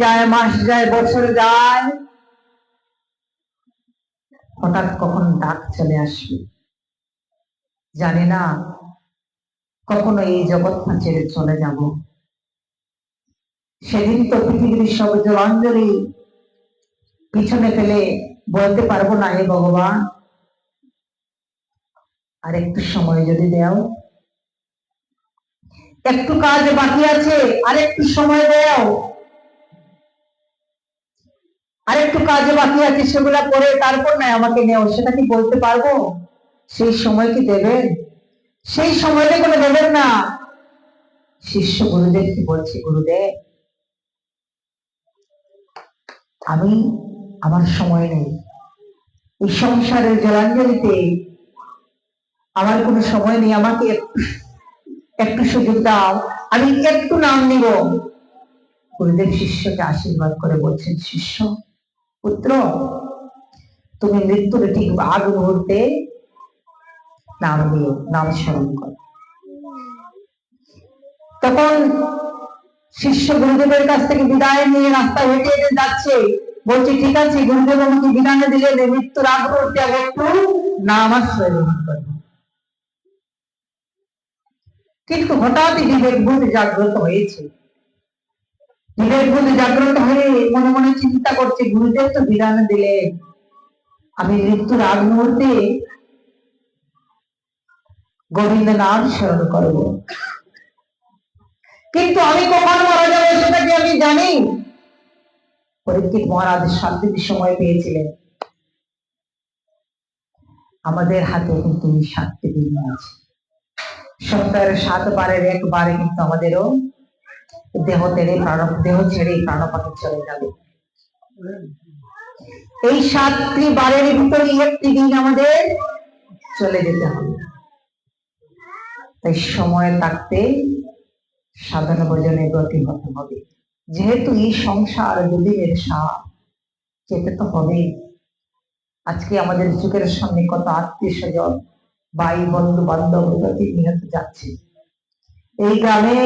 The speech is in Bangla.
যায় মাস যায়, বছর যায়। হঠাৎ কখন ডাক চলে আসবে? জানি না। কখনো এই জগৎটা ছেড়ে চলে যাব? সেদিন তো পৃথিবীর সব জলাঞ্জলি পিছনে ফেলে বলতে পারব না হে ভগবান। আর একটু সময় যদি দেও। একটু কাজ বাকি আছে আর একটু সময় দেও। আর একটু কাজ বাকি আছে, সেগুলা করে তারপর না আমাকে নেও, সেটা কি বলতে পারব? সেই সময় কি দেবেন? সেই সময়টা কোনো দেবেন না। শিষ্য গুরুদেব কি বলছে গুরুদেব? আমি আমার সময় নেই। এই সংসারের জলাঞ্জলিতে আমার কোনো সময় নেই, আমাকে একটু সুযোগ দাও, আমি একটু নাম নিব। গুরুদেব শিষ্যকে আশীর্বাদ করে বলছেন, শিষ্য পুত্র, তুমি মৃত্যুর ঠিক আগ মুহূর্তে নাম দিও, নাম স্মরণ করো। তখন শিষ্য গুরুদেবের কাছ থেকে বিদায় নিয়ে রাস্তা হেঁটে হেঁটে যাচ্ছে। বলছে, ঠিক আছে, গুরুদেব আমাকে দিলেন, এই মৃত্যুর আগ মুহূর্তে আমি একটু নাম আশ্রয় গ্রহণ করব কিন্তু হঠাৎই বিবেক বুদ্ধ জাগ্রত হয়েছে। বিবেক বুদ্ধ জাগ্রত হয়ে মনে মনে চিন্তা করছে, গুরুদেব তো বিধান দিলে আমি মৃত্যুর আগ মুহূর্তে গোবিন্দ নাম স্মরণ করব। কিন্তু আমি কখন মারা যাব সেটা কি আমি জানি? পরীক্ষিত মহারাজ দিন সময় পেয়েছিলেন। আমাদের হাতে কিন্তু সাতটি দিন আছে। সপ্তাহের সাত বারের একবারে কিন্তু আমাদেরও দেহ ছেড়ে প্রাণ দেহ ছেড়ে প্রাণপাতে চলে যাবে। এই সাতটি বারের ভিতরে একটি দিন আমাদের চলে যেতে হবে। তাই সময় থাকতে সাধন ভোজনে গতি হতে হবে। যেহেতু এই সংসার দুদিনের সাপ যেতে তো হবে। আজকে আমাদের যুগের সামনে কত আত্মীয় স্বজন, ভাই, বন্ধু, বান্ধব যাচ্ছে। এই গ্রামে